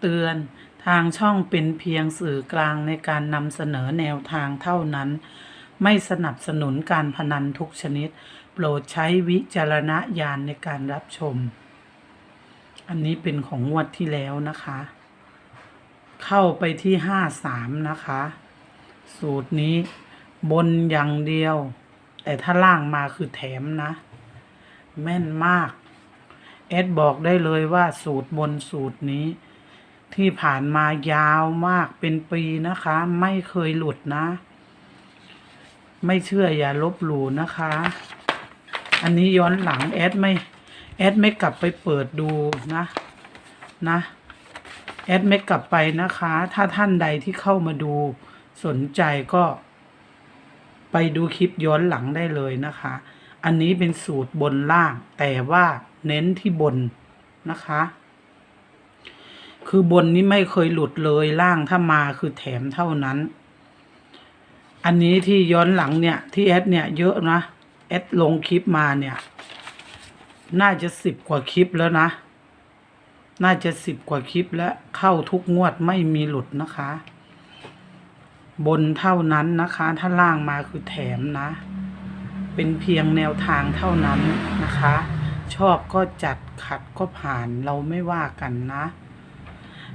เตือนทางช่องเป็นเพียงสื่อกลางในการนำเสนอแนวทางเท่านั้น ไม่สนับสนุนการพนันทุกชนิด โปรดใช้วิจารณญาณในการรับชม อันนี้เป็นของงวดที่แล้วนะคะ เข้าไปที่ห้าสามนะคะ สูตรนี้บนอย่างเดียว แต่ถ้าล่างมาคือแถมนะ แม่นมาก เอดบอกได้เลยว่าสูตรบนสูตรนี้ ที่ผ่านมายาวมากเป็นปีนะคะ ไม่เคยหลุดนะ ไม่เชื่ออย่าลบหลู่นะคะ อันนี้ย้อนหลังแอดไม่แอดไม่กลับไปเปิดดูนะนะแอดไม่กลับไปนะคะ ถ้าท่านใดที่เข้ามาดูสนใจก็ ไปดูคลิปย้อนหลังได้เลยนะคะ อันนี้เป็นสูตรบนล่าง แต่ว่าเน้นที่บนนะคะ คือบนนี้ไม่เคยหลุดเลยล่างถ้ามาคือแถมเท่านั้น อันนี้ที่ย้อนหลังเนี่ย ที่แอดเนี่ยเยอะนะแอดลงคลิปมาเนี่ย น่าจะสิบกว่าคลิปแล้วนะ น่าจะสิบกว่าคลิปแล้วเข้าทุกงวดไม่มีหลุดนะคะ บนเท่านั้นนะคะ ถ้าล่างมาคือแถมนะ เป็นเพียงแนวทางเท่านั้นนะคะ ชอบก็จัดขัดก็ผ่านเราไม่ว่ากันนะ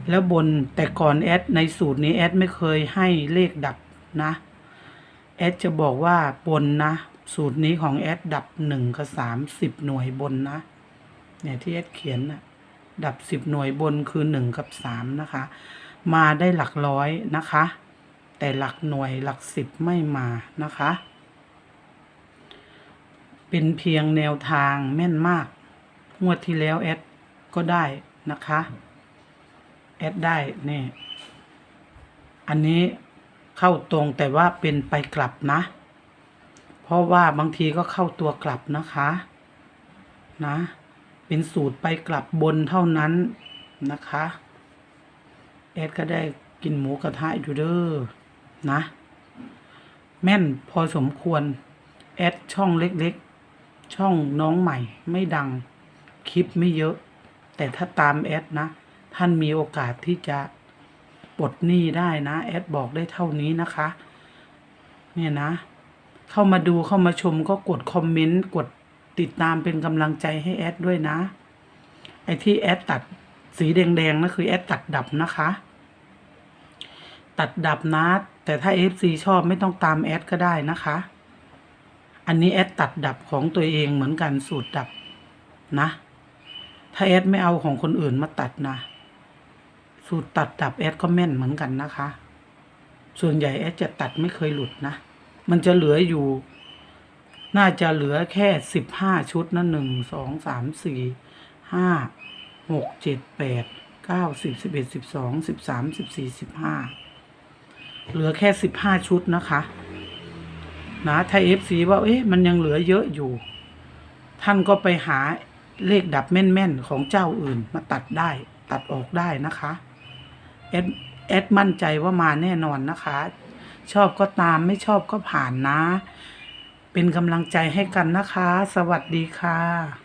แล้วบนแต่ก่อนแอดในสูตรนี้แอดไม่เคยให้เลขดับนะแอดจะบอกว่าบนนะ สูตรนี้ของแอดดับหนึ่งกับสามสิบหน่วยบนนะเนี่ยที่แอดเขียนนะดับสิบหน่วยบนคือหนึ่งกับสามนะคะ มาได้หลักร้อยนะคะ แต่หลักหน่วยหลักสิบไม่มานะคะ เป็นเพียงแนวทางแม่นมาก งวดที่แล้วแอดก็ได้นะคะ อดได้นี่ อันนี้เข้าตรงแต่ว่าเป็นไปกลับนะ เพราะว่าบางทีก็เข้าตัวกลับนะคะ นะ เป็นสูตรไปกลับบนเท่านั้นนะคะ แอดก็ได้กินหมูกระทะอยู่เด้อนะ แม่นพอสมควร แอดช่องเล็กๆ ช่องน้องใหม่ไม่ดัง คลิปไม่เยอะ แต่ถ้าตามแอดนะ ท่านมีโอกาสที่จะปลดหนี้ได้นะ แอดบอกได้เท่านี้นะคะ เนี่ยนะ เข้ามาดูเข้ามาชมก็กดคอมเมนต์กดติดตามเป็นกำลังใจให้แอดด้วยนะ ไอ้ที่แอดตัดสีแดงๆนะคือแอดตัดดับนะคะ ตัดดับนะแต่ถ้า FC ชอบไม่ต้องตามแอดก็ได้นะคะ อันนี้แอดตัดดับของตัวเองเหมือนกันสูตรดับนะ ถ้าแอดไม่เอาของคนอื่นมาตัดนะ สูตรตัดดับแอดก็แม่นเหมือนกันนะคะ ส่วนใหญ่แอดจะตัดไม่เคยหลุดนะ มันจะเหลืออยู่ น่าจะเหลือแค่สิบห้าชุดนะหนึ่งสองสามสี่ห้าหกเจ็ดแปดเก้าสิบสิบเอ็ดสิบสองสิบสามสิบสี่สิบห้าเหลือแค่สิบห้าชุดนะคะนะถ้าเอฟซีว่าเอ๊ะมันยังเหลือเยอะอยู่ ท่านก็ไปหาเลขดับแม่นๆ ของเจ้าอื่นมาตัดได้ ตัดออกได้นะคะ แอดแอดมั่นใจว่ามาแน่นอนนะคะ ชอบก็ตามไม่ชอบก็ผ่านนะ เป็นกำลังใจให้กันนะคะ สวัสดีค่ะ